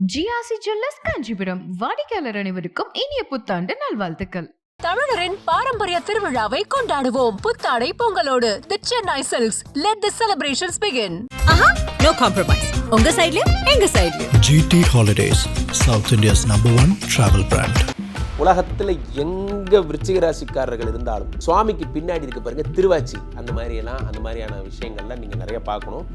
GRC jewellers Kanchipuram. வாடிக்கையாளர் அனைவருக்கும் இனிய புத்தாண்டு நல்வாழ்த்துக்கள். தமிழரின் பாரம்பரிய திருவிழாவை கொண்டாடுவோம். புத்தாடை பொங்கலோடு. The Chennai silks let the celebrations begin Aha no compromise உங்க சைடுலயும் எங்க சைடுலயும் GT Holidays, South India's number one travel brand. உலகத்தில் எங்கே விருச்சிக ராசிக்காரர்கள் இருந்தாலும் சுவாமிக்கு பின்னாடி இருக்க பாருங்க திருவாச்சி. அந்த மாதிரியெல்லாம் அந்த மாதிரியான விஷயங்கள்லாம் நீங்கள் நிறைய பார்க்கணும்.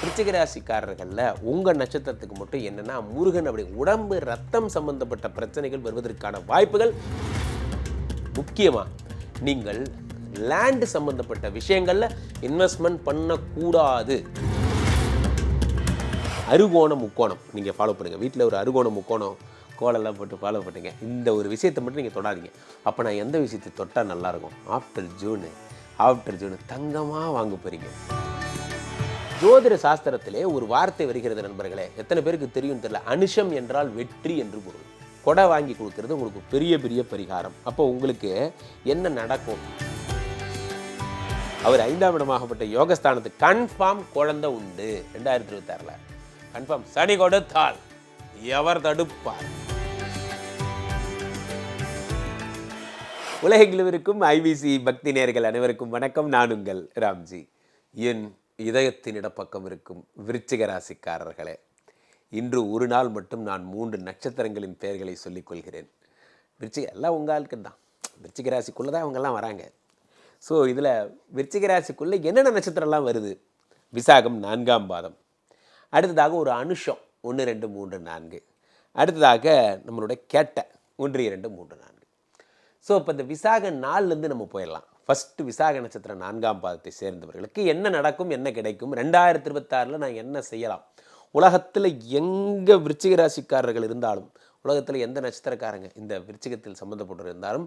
விருச்சிக ராசிக்காரர்களில் உங்கள் நட்சத்திரத்துக்கு மட்டும் என்னென்னா முருகன் அப்படி உடம்பு ரத்தம் சம்பந்தப்பட்ட பிரச்சனைகள் வருவதற்கான வாய்ப்புகள் முக்கியமாக நீங்கள் லேண்டு சம்பந்தப்பட்ட விஷயங்களில் இன்வெஸ்ட்மெண்ட் பண்ணக்கூடாது. அருகோணம் முக்கோணம். நீங்கள் ஃபாலோ பண்ணுங்கள் வீட்டில் ஒரு அருகோணம் முக்கோணம் கோலெல்லாம் போட்டு ஃபாலோ பண்ணுங்கள் இந்த ஒரு விஷயத்தை மட்டும் நீங்கள் தொடாதீங்க. அப்போ நான் எந்த விஷயத்தை தொட்டால் நல்லாயிருக்கும் ஆஃப்டர் ஜூனு. ஆஃப்டர் ஜூனு தங்கமாக வாங்க போகிறீங்க ஜோதிட சாஸ்திரத்திலே ஒரு வார்த்தை வருகிறது நண்பர்களே. எத்தனை பேருக்கு தெரியும் தெரியல. அனுஷம் என்றால் வெற்றி என்று பொருள். கொடை வாங்கி கொடுக்கறது உங்களுக்கு பெரிய பெரிய பரிகாரம். அப்போ உங்களுக்கு என்ன நடக்கும்? அவர் ஐந்தாம் இடமாகப்பட்ட யோகஸ்தானத்துக்கு கன்ஃபார்ம் குழந்தை உண்டு. ரெண்டாயிரத்தி இருபத்தாறில். கன்ஃபார்ம் சனி கொடுத்தால் எவர் தடுப்பார்? உலகெங்கிலும் இருக்கும் ஐபிசி பக்தி நேர்கள் அனைவருக்கும் வணக்கம். நான் உங்கள் ராம்ஜி. என் இதயத்தின் இடப்பக்கம் இருக்கும் விருச்சிக ராசிக்காரர்களே இன்று ஒரு நாள் மட்டும் நான் மூன்று நட்சத்திரங்களின் பெயர்களை சொல்லிக் கொள்கிறேன் விருச்சிக எல்லாம் உங்கள் ஆளுக்கு தான். விருச்சிக ராசிக்குள்ளே தான் அவங்கெல்லாம் வராங்க. ஸோ இதில் விருச்சிக ராசிக்குள்ளே என்னென்ன நட்சத்திரம்லாம் வருது? விசாகம் நான்காம் பாதம். அடுத்ததாக ஒரு அனுஷம் ஒன்று ரெண்டு மூன்று நான்கு. அடுத்ததாக நம்மளுடைய கேட்ட ஒன்று இரண்டு மூன்று நான்கு. ஸோ இப்போ இந்த விசாக நாள்லேருந்து நம்ம போயிடலாம். ஃபஸ்ட்டு விசாக நட்சத்திரம் நான்காம் பாதத்தை சேர்ந்தவர்களுக்கு என்ன நடக்கும் என்ன கிடைக்கும் ரெண்டாயிரத்தி இருபத்தாறில் நான் என்ன செய்யலாம்? உலகத்தில் எங்கே விருச்சிக ராசிக்காரர்கள் இருந்தாலும் உலகத்தில் எந்த நட்சத்திரக்காரங்க இந்த விருச்சிகத்தில் சம்மந்தப்பட்டு இருந்தாலும்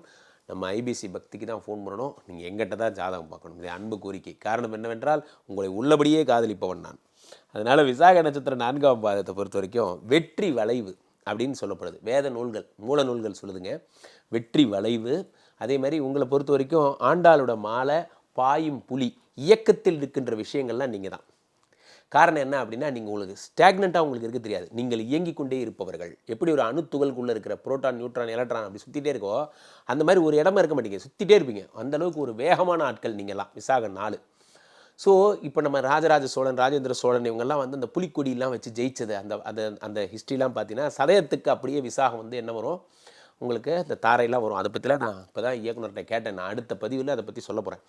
நம்ம ஐபிசி பக்திக்கு தான் ஃபோன் பண்ணணும். நீங்கள் எங்கிட்ட தான் ஜாதகம் பார்க்கணும். இது அன்பு கோரிக்கை. காரணம் என்னவென்றால் உங்களை உள்ளபடியே காதலிப்பவன் நான். அதனால் விசாக நட்சத்திரம் நான்காம் பாதத்தை பொறுத்த வரைக்கும் வெற்றி வளைவு அப்படின்னு சொல்லப்படுது. வேத நூல்கள் மூல நூல்கள் சொல்லுதுங்க. வெற்றி வளைவு அதே மாதிரி உங்களை பொறுத்த வரைக்கும் ஆண்டாளோட மாலை பாயும் புலி இயக்கத்தில் இருக்கின்ற விஷயங்கள்லாம் நீங்கள் தான். காரணம் என்ன அப்படின்னா நீங்கள் உங்களுக்கு ஸ்டாக்னண்ட்டாக உங்களுக்கு இருக்க தெரியாது. நீங்கள் இயங்கிக் கொண்டே இருப்பவர்கள். எப்படி ஒரு அணுத்துகளுக்குள்ளே இருக்கிற புரோட்டான் நியூட்ரான் எலக்ட்ரான் அப்படி சுற்றிட்டே இருக்கோ அந்த மாதிரி ஒரு இடமா இருக்க மாட்டீங்க. சுற்றிட்டே இருப்பீங்க. அந்தளவுக்கு ஒரு வேகமான ஆட்கள் நீங்கள்லாம் விசாக நாலு. ஸோ இப்போ நம்ம ராஜராஜ சோழன் ராஜேந்திர சோழன் இவங்கெல்லாம் வந்து அந்த புலிக்கொடியெலாம் வச்சு ஜெயிச்சது. அந்த அந்த அந்த ஹிஸ்ட்ரிலாம் பார்த்தீங்கன்னா சதயத்துக்கு அப்படியே விசாகம் வந்து என்ன வரும்? உங்களுக்கு இந்த தாரையெல்லாம் வரும். அதை பற்றிலாம் நான் இப்போ தான் இயக்குனர்கிட்ட கேட்டேன். நான் அடுத்த பதிவில் அதை பற்றி சொல்ல போகிறேன்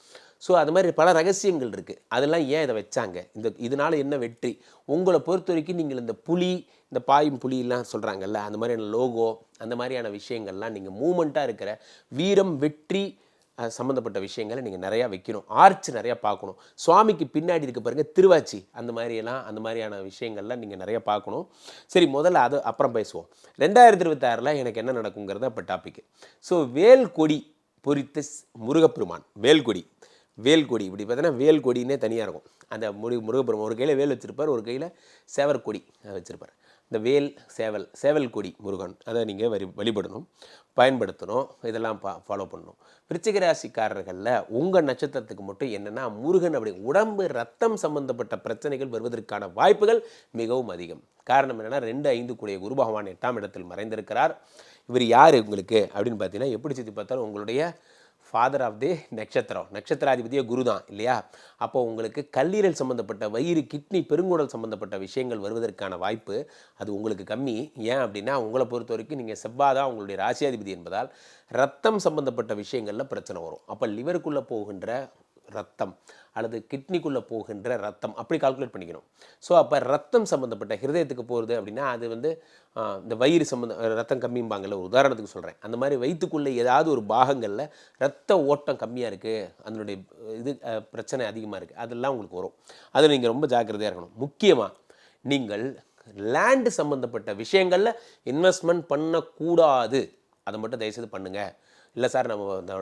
ஸோ அது மாதிரி பல ரகசியங்கள் இருக்குது அதெல்லாம் ஏன் இதை வச்சாங்க? இந்த இதனால் என்ன வெற்றி? உங்களை பொறுத்த வரைக்கும் நீங்கள் இந்த புலி இந்த பாயும் புலியெல்லாம் சொல்கிறாங்கல்ல அந்த மாதிரியான லோகோ அந்த மாதிரியான விஷயங்கள்லாம் நீங்கள் மூமெண்ட்டாக இருக்கிற வீரம் வெற்றி சம்மந்தப்பட்ட விஷயங்களை நீங்கள் நிறையா வைக்கணும். ஆர்ச் நிறையா பார்க்கணும். சுவாமிக்கு பின்னாடி இருக்க பாருங்கள் திருவாச்சி அந்த மாதிரியெல்லாம் அந்த மாதிரியான விஷயங்கள்லாம் நீங்கள் நிறையா பார்க்கணும். சரி முதல்ல அது அப்புறம் பேசுவோம். ரெண்டாயிரத்தி இருபத்தாறில் எனக்கு என்ன நடக்குங்கிறத இப்போ டாப்பிக்கு ஸோ வேல்கொடி பொறித்த முருகப்பெருமான் வேல்கொடி வேல்கொடி இப்படி பார்த்தீங்கன்னா வேல்கொடின்னே தனியாக இருக்கும். அந்த முரு முருகப்பெருமான் ஒரு கையில் வேல் வச்சுருப்பார் ஒரு கையில் சேவற்கொடி வச்சுருப்பார். இந்த வேல் சேவல் சேவல் கொடி முருகன். அதை நீங்கள் வரி வழிபடணும் பயன்படுத்தணும் இதெல்லாம் பா ஃபாலோ பண்ணணும். விருச்சிக ராசிக்காரர்களில் உங்கள் நட்சத்திரத்துக்கு மட்டும் என்னென்னா முருகன் அப்படி உடம்பு ரத்தம் சம்பந்தப்பட்ட பிரச்சனைகள் வருவதற்கான வாய்ப்புகள் மிகவும் அதிகம். காரணம் என்னென்னா ரெண்டு ஐந்து கூடிய குரு பகவான் எட்டாம் இடத்தில் மறைந்திருக்கிறார். இவர் யார் உங்களுக்கு? அப்படின்னு பார்த்தீங்கன்னா எப்படி சுற்றி பார்த்தாலும் உங்களுடைய ஃபாதர் ஆஃப் தி நட்சத்திரம் நட்சத்திராதிபதியே குரு தான் இல்லையா அப்போது உங்களுக்கு கல்லீரல் சம்மந்தப்பட்ட வயிறு கிட்னி பெருங்குடல் சம்மந்தப்பட்ட விஷயங்கள் வருவதற்கான வாய்ப்பு அது உங்களுக்கு கம்மி ஏன் அப்படின்னா உங்களை பொறுத்த வரைக்கும் நீங்கள் செவ்வாதான் உங்களுடைய ராசியாதிபதி என்பதால் ரத்தம் சம்மந்தப்பட்ட விஷயங்களில் பிரச்சனை வரும் அப்போ லிவருக்குள்ளே போகின்ற ரத்தம் அல்லது கிட்னிக்குள்ளே போகின்ற ரத்தம். அப்படி கால்குலேட் பண்ணிக்கணும். ஸோ அப்போ ரத்தம் சம்மந்தப்பட்ட ஹிருதயத்துக்கு போகிறது அப்படின்னா அது வந்து இந்த வயிறு சம்மந்த ரத்தம் கம்மிம்பாங்கல்ல ஒரு உதாரணத்துக்கு சொல்கிறேன் அந்த மாதிரி வயிற்றுக்குள்ளே ஏதாவது ஒரு பாகங்களில் ரத்த ஓட்டம் கம்மியாக இருக்குது அதனுடைய இது பிரச்சனை அதிகமாக இருக்குது அதெல்லாம் உங்களுக்கு வரும். அதில் நீங்கள் ரொம்ப ஜாக்கிரதையாக இருக்கணும். முக்கியமாக நீங்கள் லேண்டு சம்மந்தப்பட்ட விஷயங்களில் இன்வெஸ்ட்மெண்ட் பண்ணக்கூடாது. அதை மட்டும் தயவுசெய்து பண்ணுங்கள் இல்லை சார் நம்ம இந்த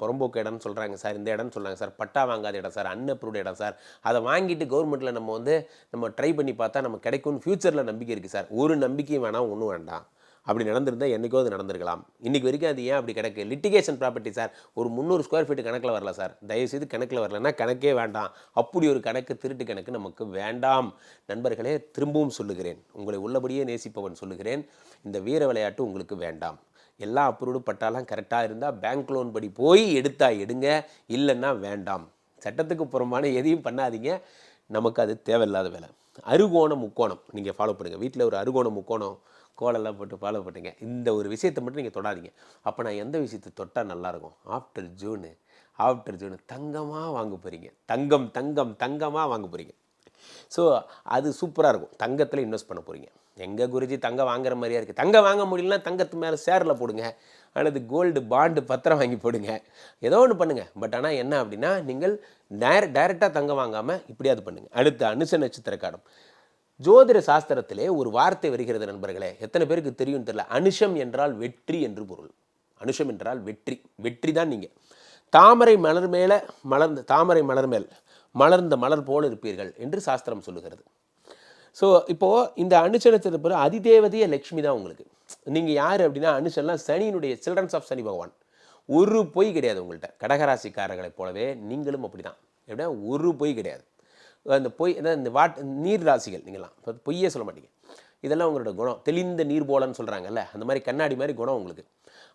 புறம்போக்கு இடம்னு சொல்கிறாங்க சார் இந்த இடம்னு சொல்கிறாங்க சார் பட்டா வாங்காத இடம் சார் அன்அப்ரூவ்டு இடம் சார் அதை வாங்கிட்டு கவர்மெண்ட்டில் நம்ம வந்து நம்ம ட்ரை பண்ணி பார்த்தா நம்ம கிடைக்கும்னு ஃப்யூச்சரில் நம்பிக்கை இருக்குது சார். ஒரு நம்பிக்கையும் வேணாம் ஒன்றும் வேண்டாம். அப்படி நடந்திருந்தால் என்றைக்கோ அது நடந்திருக்கலாம். இன்றைக்கி வரைக்கும் அது ஏன் அப்படி கிடக்கு? லிட்டிகேஷன் ப்ராப்பர்ட்டி சார் ஒரு முந்நூறு ஸ்கொயர் ஃபீட் கணக்கில் வரல சார். தயவுசெய்து கணக்கில் வரலன்னா கணக்கே வேண்டாம். அப்படி ஒரு கணக்கு திருட்டு கணக்கு நமக்கு வேண்டாம். நண்பர்களே திரும்பவும் சொல்லுகிறேன். உங்களை உள்ளபடியே நேசிப்பவன் சொல்லுகிறேன். இந்த வீர விளையாட்டு உங்களுக்கு வேண்டாம். எல்லா அப்ரூவ்டு பட்டாலாம் கரெக்டாக இருந்தால் பேங்க் லோன் படி போய் எடுத்தா எடுங்க இல்லைன்னா வேண்டாம். சட்டத்துக்கு புறமான எதையும் பண்ணாதீங்க. நமக்கு அது தேவையில்லாத வேலை. அருகோணம் முக்கோணம். நீங்கள் ஃபாலோ பண்ணுங்கள் வீட்டில் ஒரு அருகோணம் முக்கோணம் கோலெல்லாம் போட்டு ஃபாலோ பண்ணுங்க. இந்த ஒரு விஷயத்தை மட்டும் நீங்கள் தொடாதீங்க. அப்போ நான் எந்த விஷயத்தை தொட்டால் நல்லாயிருக்கும் ஆஃப்டர் ஜூனு ஆஃப்டர் ஜூனு தங்கமாக வாங்க போகிறீங்க தங்கம் தங்கம் தங்கமாக வாங்க போகிறீங்க ஸோ அது சூப்பராக இருக்கும். தங்கத்தில் இன்வெஸ்ட் பண்ண போகிறீங்க எங்கள் குருஜி தங்கம் வாங்குற மாதிரியா இருக்குது தங்கம் வாங்க முடியலன்னா தங்கத்து மேலே சேரில் போடுங்க. அல்லது கோல்டு பாண்டு பத்திரம் வாங்கி போடுங்க. ஏதோ ஒன்று பண்ணுங்கள் பட் ஆனால் என்ன அப்படின்னா நீங்கள் டேர டைரெக்டாக தங்கம் வாங்காமல் இப்படியாவது பண்ணுங்கள் அடுத்த அனுச நட்சத்திரக்காரம் ஜோதிட சாஸ்திரத்திலே ஒரு வார்த்தை வருகிறது நண்பர்களே. எத்தனை பேருக்கு தெரியும் தெரியல. அனுஷம் என்றால் வெற்றி என்று பொருள். அனுஷம் என்றால் வெற்றி. வெற்றி தான் நீங்கள் தாமரை மலர் மேலே மலர்ந்த தாமரை மலர் மேல் மலர்ந்த மலர் போல இருப்பீர்கள் என்று சாஸ்திரம் சொல்லுகிறது. ஸோ இப்போது இந்த அனுஷனத்தில் பிறகு அதிதேவதைய லக்ஷ்மி தான் உங்களுக்கு. நீங்கள் யார் அப்படின்னா அனுஷன்லாம் சனியினுடைய சில்ட்ரன்ஸ் ஆஃப் சனி பகவான். ஒரு பொய் கிடையாது உங்கள்கிட்ட கடகராசிக்காரர்களைப் போலவே நீங்களும் அப்படி தான் எப்படின்னா ஒரு பொய் கிடையாது. அந்த பொய் அதாவது இந்த வாட் நீர் ராசிகள் நீங்களாம். இப்போ பொய்யே சொல்ல மாட்டீங்க. இதெல்லாம் உங்களோட குணம். தெளிந்த நீர் போலன்னு சொல்கிறாங்கல்ல அந்த மாதிரி கண்ணாடி மாதிரி குணம் உங்களுக்கு.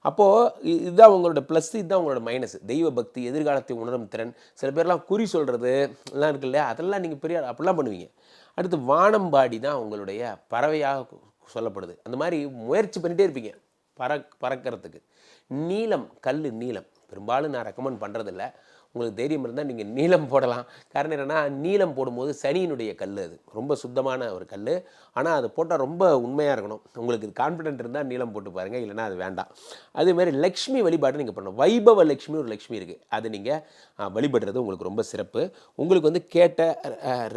அப்போது இதுதான் உங்களோட ப்ளஸ் இதுதான் உங்களோட மைனஸ் தெய்வ பக்தி எதிர்காலத்தை உணரும் திறன். சில பேர்லாம் குறி சொல்கிறது எல்லாம் இருக்குல்ல அதெல்லாம் நீங்கள் பெரிய அப்படிலாம் பண்ணுவீங்க. அடுத்து வானம்பாடி தான் உங்களுடைய பறவையாக சொல்லப்படுது. அந்த மாதிரி முயற்சி பண்ணிகிட்டே இருப்பீங்க பறக் பறக்கிறதுக்கு. நீளம் கல் நீளம். பெரும்பாலும் நான் ரெக்கமெண்ட் பண்ணுறதில்ல உங்களுக்கு தைரியம் இருந்தால் நீங்கள் நீளம் போடலாம். காரணம் என்னென்னா நீளம் போடும்போது சனியினுடைய கல் அது. ரொம்ப சுத்தமான ஒரு கல் ஆனால் அது போட்டால் ரொம்ப உண்மையாக இருக்கணும். உங்களுக்கு கான்ஃபிடென்ட் இருந்தால் நீளம் போட்டு பாருங்கள் இல்லைன்னா அது வேண்டாம். அதே மாதிரி லக்ஷ்மி வழிபாடு நீங்கள் பண்ணணும். வைபவ லக்ஷ்மி ஒரு லக்ஷ்மி இருக்குது அது நீங்கள் வழிபடுறது உங்களுக்கு ரொம்ப சிறப்பு. உங்களுக்கு வந்து கேட்ட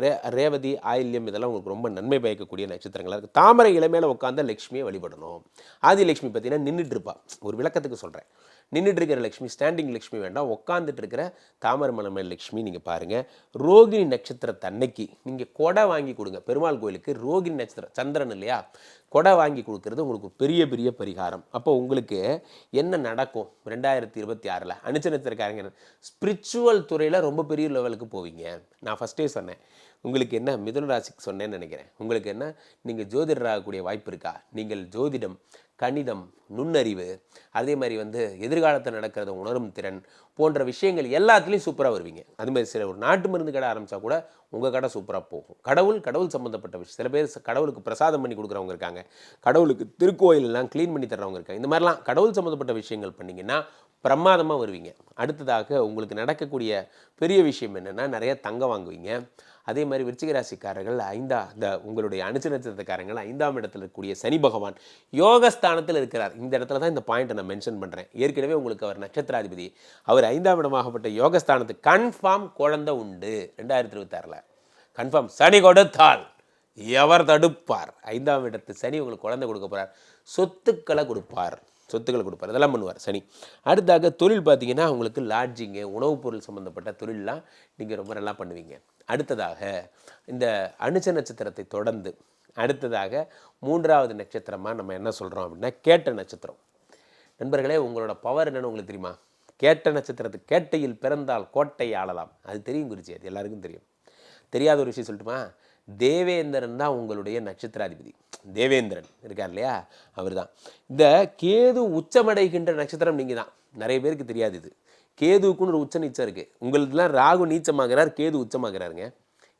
ரே ரேவதி ஆயில்யம் இதெல்லாம் உங்களுக்கு ரொம்ப நன்மை பயக்கக்கூடிய நட்சத்திரங்களாக இருக்குது தாமரை இளமையில உட்காந்த லக்ஷ்மியை வழிபடணும். ஆதி லக்ஷ்மி பார்த்தீங்கன்னா நின்றுட்டு இருப்பா. ஒரு விளக்கத்துக்கு சொல்கிறேன் நின்றுட்டு இருக்கிற லக்ஷ்மி ஸ்டாண்டிங் லக்ஷ்மி வேண்டாம். உட்காந்துட்டு இருக்கிற தாமரை மலமேல் லக்ஷ்மி நீங்கள் பாருங்கள் ரோகிணி நட்சத்திரத்தை அன்னைக்கு நீங்கள் கொடை வாங்கி கொடுங்க. பெருமாள் கோயிலுக்கு ரோகிணி நட்சத்திரம் சந்திரன் இல்லையா? கொடை வாங்கி கொடுக்கறது உங்களுக்கு பெரிய பெரிய பரிகாரம். அப்போ உங்களுக்கு என்ன நடக்கும்? ரெண்டாயிரத்தி இருபத்தி ஆறில் அனுச்ச நட்சத்திரக்காரங்க ஸ்பிரிச்சுவல் துறையில் ரொம்ப பெரிய லெவலுக்கு போவீங்க. நான் ஃபஸ்ட்டே சொன்னேன். உங்களுக்கு என்ன மிதுன ராசிக்கு சொன்னேன்னு நினைக்கிறேன். உங்களுக்கு என்ன? நீங்கள் ஜோதிடர் ஆகக்கூடிய வாய்ப்பு இருக்கா? நீங்கள் ஜோதிடம் கணிதம் நுண்ணறிவு அதே மாதிரி வந்து எதிர்காலத்தில் நடக்கிறத உணரும் திறன் போன்ற விஷயங்கள் எல்லாத்துலேயும் சூப்பராக வருவீங்க. அது மாதிரி சில ஒரு நாட்டு மருந்து கடை ஆரம்பித்தா கூட உங்கள் கடை சூப்பராக போகும். கடவுள் கடவுள் சம்மந்தப்பட்ட விஷயம். சில பேர் கடவுளுக்கு பிரசாதம் பண்ணி கொடுக்குறவங்க இருக்காங்க. கடவுளுக்கு திருக்கோயிலெல்லாம் க்ளீன் பண்ணி தர்றவங்க இருக்காங்க. இந்த மாதிரிலாம் கடவுள் சம்மந்தப்பட்ட விஷயங்கள் பண்ணிங்கன்னா பிரமாதமாக வருவீங்க. அடுத்ததாக உங்களுக்கு நடக்கக்கூடிய பெரிய விஷயம் என்னென்னா நிறைய தங்கம் வாங்குவீங்க. அதே மாதிரி விருச்சிக ராசிக்காரர்கள் ஐந்தா இந்த உங்களுடைய அனுச்சு நட்சத்திரக்காரங்கள் ஐந்தாம் இடத்துல இருக்கக்கூடிய சனி பகவான் யோகஸ்தானத்தில் இருக்கிறார். இந்த இடத்துல தான் இந்த பாயிண்ட்டை நான் மென்ஷன் பண்ணுறேன் ஏற்கனவே உங்களுக்கு அவர் நட்சத்திராதிபதி. அவர் ஐந்தாம் இடமாகப்பட்ட யோகஸ்தானத்துக்கு கன்ஃபார்ம் குழந்தை உண்டு. ரெண்டாயிரத்தி இருபத்தாறில். கன்ஃபார்ம் சனி கொடுத்தால் எவர் தடுப்பார்? ஐந்தாம் இடத்து சனி உங்களுக்கு குழந்தை கொடுக்க போகிறார் சொத்துக்களை கொடுப்பார். சொத்துக்களை கொடுப்பார். இதெல்லாம் பண்ணுவார் சனி. அடுத்தாக தொழில் பார்த்தீங்கன்னா உங்களுக்கு லாட்ஜிங்கு உணவுப் பொருள் சம்மந்தப்பட்ட தொழிலெலாம் நீங்கள் ரொம்ப நல்லா பண்ணுவீங்க. அடுத்ததாக இந்த அனுச்ச நட்சத்திரத்தை தொடர்ந்து அடுத்ததாக மூன்றாவது நட்சத்திரமாக நம்ம என்ன சொல்கிறோம் அப்படின்னா கேட்ட நட்சத்திரம். நண்பர்களே உங்களோட பவர் என்னென்னு உங்களுக்கு தெரியுமா? கேட்ட நட்சத்திரத்து கேட்டையில் பிறந்தால் கோட்டை ஆளலாம். அது தெரியும் குறிச்சி அது எல்லாருக்கும் தெரியும். தெரியாத ஒரு விஷயம் சொல்லட்டுமா? தேவேந்திரன் தான் உங்களுடைய நட்சத்திராதிபதி. தேவேந்திரன் இருக்கார் இல்லையா? அவர் தான் இந்த கேது உச்சமடைகின்ற நட்சத்திரம் நீங்கள் தான். நிறைய பேருக்கு தெரியாது இது. கேதுவுக்குன்னு ஒரு உச்ச நீச்சம் இருக்குது உங்களுக்குலாம் ராகு நீச்சமாகிறார் கேது உச்சமாகிறாருங்க.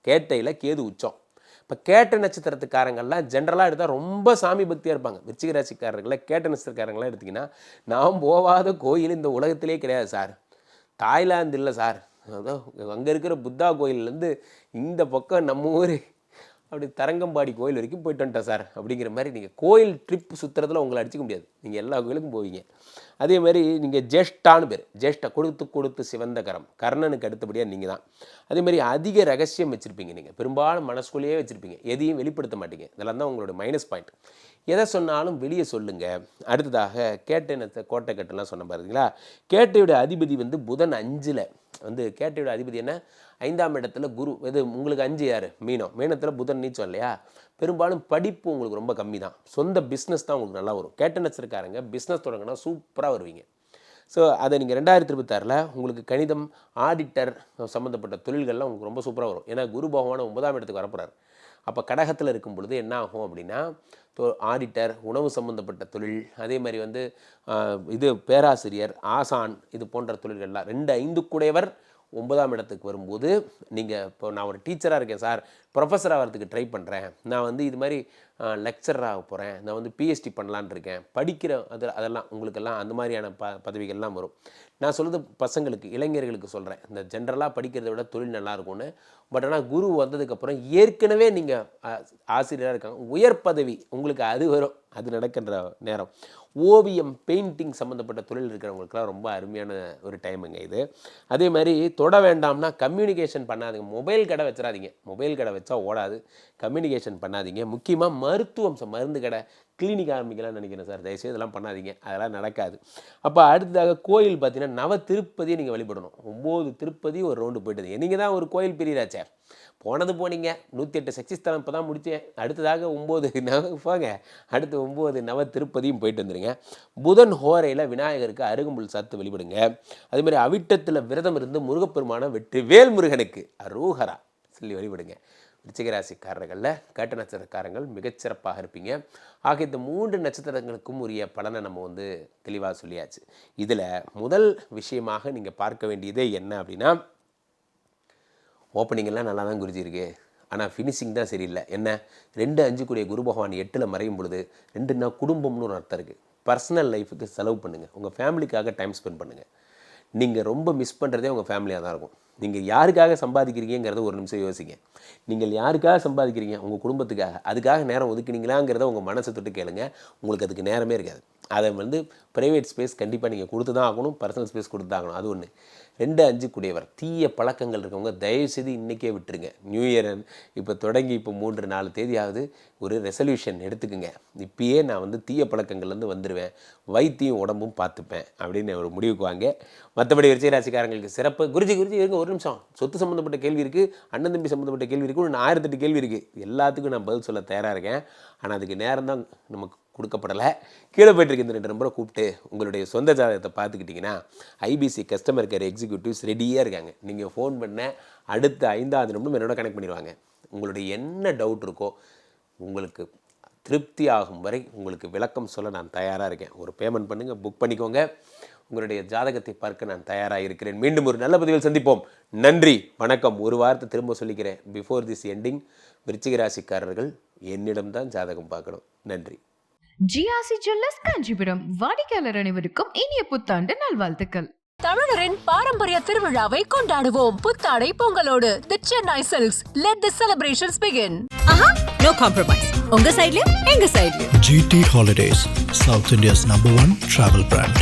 கேட்டையில் கேது உச்சம். இப்போ கேட்ட நட்சத்திரத்துக்காரங்கள்லாம் ஜென்ரலாக எடுத்தால் ரொம்ப சாமி பக்தியாக இருப்பாங்க. விருச்சிக ராசிக்காரர்களை கேட்ட நட்சத்திரக்காரங்களாம் எடுத்திங்கன்னா நான் போகாத கோயில் இந்த உலகத்திலே கிடையாது சார். தாய்லாந்து இல்லை சார். அதான் அங்கே இருக்கிற புத்தா கோயில்லேருந்து இந்த பக்கம் நம்ம ஊர் அப்படி தரங்கம்பாடி கோயில் வரைக்கும் போயிட்டு வந்துட்டேன் சார். அப்படிங்கிற மாதிரி நீங்கள் கோயில் ட்ரிப் சுற்றுறதுல உங்களை அடிச்சுக்க முடியாது. நீங்கள் எல்லா கோயிலுக்கும் போவீங்க. அதே மாதிரி நீங்கள் ஜேஷ்டான்னு பேர். ஜேஷ்டா கொடுத்து கொடுத்து சிவந்த கரம். கர்ணனுக்கு அடுத்தபடியாக நீங்கள் தான். அதே மாதிரி அதிக ரகசியம் வச்சுருப்பீங்க நீங்கள் பெரும்பாலும் மனசுக்குள்ளேயே வச்சுருப்பீங்க. எதையும் வெளிப்படுத்த மாட்டீங்க. இதெல்லாம் தான் உங்களோட மைனஸ் பாயிண்ட் எதை சொன்னாலும் வெளியே சொல்லுங்கள் அடுத்ததாக கேட்டனத்தை கோட்டை கட்டெல்லாம் சொன்ன பாருங்களா? கேட்டையோட அதிபதி வந்து புதன் அஞ்சில். வந்து கேட்டையோட அதிபதி என்ன? ஐந்தாம் இடத்துல குரு இது உங்களுக்கு அஞ்சு யார்? மீனம். மீனத்தில் புதன் நீச்சம் இல்லையா? பெரும்பாலும் படிப்பு உங்களுக்கு ரொம்ப கம்மி தான் சொந்த பிஸ்னஸ் தான் உங்களுக்கு நல்லா வரும். கேட்டனஸ் இருக்காருங்க பிஸ்னஸ் தொடங்கினா சூப்பராக வருவீங்க. ஸோ அதை நீங்கள் ரெண்டாயிரத்தி இருபத்தாறில் உங்களுக்கு கணிதம் ஆடிட்டர் சம்மந்தப்பட்ட தொழில்கள்லாம் உங்களுக்கு ரொம்ப சூப்பராக வரும். ஏன்னா குரு பகவான் ஒன்பதாம் இடத்துக்கு வரப்போறாரு. அப்போ கடகத்தில் இருக்கும் பொழுது என்ன ஆகும் அப்படின்னா ஆடிட்டர் உணவு சம்மந்தப்பட்ட தொழில் அதே மாதிரி வந்து இது பேராசிரியர் ஆசான் இது போன்ற தொழில்கள்லாம் ரெண்டு ஐந்து கூடையவர் ஒன்பதாம் இடத்துக்கு வரும்போது நீங்கள் இப்போ நான் ஒரு டீச்சராக இருக்கேன் சார் ப்ரொஃபஸர் ஆகிறதுக்கு ட்ரை பண்ணுறேன் நான் வந்து இது மாதிரி லெக்சரர் ஆக போகிறேன் நான் வந்து பிஹெச்டி பண்ணலான்னு இருக்கேன். படிக்கிற அது அதெல்லாம் உங்களுக்கெல்லாம் அந்த மாதிரியான ப பதவிகள்லாம் வரும். நான் சொல்கிறது பசங்களுக்கு இளைஞர்களுக்கு சொல்கிறேன் இந்த ஜென்ரலாக படிக்கிறதை விட தொழில் நல்லாயிருக்கும்னு பட் ஆனால் குரு வந்ததுக்கப்புறம் ஏற்கனவே நீங்கள் ஆசிரியராக இருக்காங்க. உயர் பதவி உங்களுக்கு அது வரும். அது நடக்கின்ற நேரம். ஓவியம் பெயிண்டிங் சம்மந்தப்பட்ட தொழில் இருக்கிறவங்களுக்குலாம் ரொம்ப அருமையான ஒரு டைமுங்க இது. அதே மாதிரி தொட வேண்டாம்னா கம்யூனிகேஷன் பண்ணாதீங்க. மொபைல் கடை வச்சிடாதீங்க. மொபைல் கடை வச்சா ஓடாது. கம்யூனிகேஷன் பண்ணாதீங்க. முக்கியமாக மருத்துவம் மருந்து கடை கிளினிக் ஆரம்பிக்கலாம்னு நினைக்கிறேன் சார். தயவுசெய்து இதெல்லாம் பண்ணாதீங்க. அதெல்லாம் நடக்காது. அப்போ அடுத்ததாக கோயில் பார்த்தீங்கன்னா நவ திருப்பதியை நீங்கள் வழிபடணும். ஒம்பது திருப்பதி ஒரு ரவுண்டு போயிட்டு நீங்கள் தான் ஒரு கோயில் பிரியராச்சே. போனது போனீங்க. நூற்றி எட்டு சக்தி ஸ்தலம் இப்போ தான் முடித்தேன் அடுத்ததாக ஒம்பது நவ போங்க. அடுத்து ஒம்பது நவ திருப்பதியும் போயிட்டு வந்துடுங்க புதன் ஹோரையில் விநாயகருக்கு அருகம்புல் சாத்து வழிபடுங்க. அதேமாதிரி அவிட்டத்தில் விரதம் இருந்து முருகப்பெருமான வெற்றி வேல் முருகனுக்கு அரூஹரா சொல்லி வழிபடுங்க. ரிச்சிகராசிக்காரர்களில் கேட்ட நட்சத்திரக்காரங்கள் மிகச்சிறப்பாக இருப்பீங்க. ஆக இந்த மூன்று நட்சத்திரங்களுக்கும் உரிய பலனை நம்ம வந்து தெளிவாக சொல்லியாச்சு. இதில் முதல் விஷயமாக நீங்கள் பார்க்க வேண்டியதே என்ன அப்படின்னா ஓப்பனிங்கெல்லாம் நல்லா தான் குருஜி இருக்கு. ஆனால் ஃபினிஷிங் தான் சரியில்லை. என்ன? ரெண்டு அஞ்சு கூடிய குரு பகவான் எட்டில் மறையும் பொழுது ரெண்டுன்னா குடும்பம்னு ஒரு அர்த்தம் இருக்குது பர்சனல் லைஃபுக்கு செலவு பண்ணுங்கள் உங்கள் ஃபேமிலிக்காக டைம் ஸ்பெண்ட் பண்ணுங்கள் நீங்கள் ரொம்ப மிஸ் பண்ணுறதே உங்கள் ஃபேமிலியாக தான் இருக்கும். நீங்கள் யாருக்காக சம்பாதிக்கிறீங்கிறத ஒரு நிமிஷம் யோசிங்க. நீங்கள் யாருக்காக சம்பாதிக்கிறீங்க? உங்கள் குடும்பத்துக்காக. அதுக்காக நேரம் ஒதுக்குனீங்களாங்கிறத உங்கள் மனசை தொட்டு கேளுங்க. உங்களுக்கு அதுக்கு நேரமே இருக்காது. அதை வந்து ப்ரைவேட் ஸ்பேஸ் கண்டிப்பாக நீங்கள் கொடுத்து தான் ஆகணும். பர்சனல் ஸ்பேஸ் கொடுத்து தான் ஆகணும். அது ஒன்று ரெண்டு அஞ்சு கூடியவர். தீய பழக்கங்கள் இருக்கவங்க தயவுசெய்து இன்றைக்கே விட்டுருங்க. நியூ இயர் இப்போ தொடங்கி இப்போ மூன்று நாலு தேதியாவது ஒரு ரெசல்யூஷன் எடுத்துக்குங்க. இப்பயே நான் வந்து தீய பழக்கங்கள்லேருந்து வந்துடுவேன் வைத்தியம் உடம்பும் பார்த்துப்பேன் அப்படின்னு ஒரு முடிவுக்கு வாங்க. மற்றபடி விருச்சிகராசிக்காரங்களுக்கு சிறப்பு. குருஜி குருஜி இருங்க ஒரு நிமிஷம். சொத்து சம்மந்தப்பட்ட கேள்வி இருக்குது அண்ணன் தம்பி சம்மந்தப்பட்ட கேள்வி இருக்குது ஒன்று ஆயிரத்தெட்டு கேள்வி இருக்குது எல்லாத்துக்கும் நான் பதில் சொல்ல தயாராக இருக்கேன். ஆனால் அதுக்கு நேரம் தான் நமக்கு கொடுக்கப்படலை. கீழே போயிட்டு இருக்க இந்த ரெண்டு நம்பரை கூப்பிட்டு உங்களுடைய சொந்த ஜாதகத்தை பார்த்துக்கிட்டிங்கன்னா ஐபிசி கஸ்டமர் கேர் எக்ஸிக்யூட்டிவ்ஸ் ரெடியாக இருக்காங்க. நீங்கள் ஃபோன் பண்ண அடுத்த ஐந்தாவது நிமிடம் என்னோட கனெக்ட் பண்ணிடுவாங்க. உங்களுடைய என்ன டவுட் இருக்கோ உங்களுக்கு திருப்தி ஆகும் வரை உங்களுக்கு விளக்கம் சொல்ல நான் தயாராக இருக்கேன். ஒரு பேமெண்ட் பண்ணுங்கள் புக் பண்ணிக்கோங்க. உங்களுடைய ஜாதகத்தை பார்க்க நான் தயாராக இருக்கிறேன். மீண்டும் ஒரு நல்ல பதிவில் சந்திப்போம். நன்றி வணக்கம். ஒரு வாரத்தை திரும்ப சொல்லிக்கிறேன். பிஃபோர் திஸ் எண்டிங் விருச்சிக ராசிக்காரர்கள் என்னிடம்தான் ஜாதகம் பார்க்கணும். நன்றி. ஜிஆர்சி ஜுவல்லர்ஸ் காஞ்சிபுரம் வாடிக்கையாளர் அனைவருக்கும் இனிய புத்தாண்டு நல்வாழ்த்துக்கள். தமிழரின் பாரம்பரிய திருவிழாவை கொண்டாடுவோம். புத்தாடை பொங்கலோடு the Chennai silks let the celebrations begin Aha no compromise உங்க சைடுலயும் எங்க சைடுலயும் GT Holidays, South India's number one travel brand.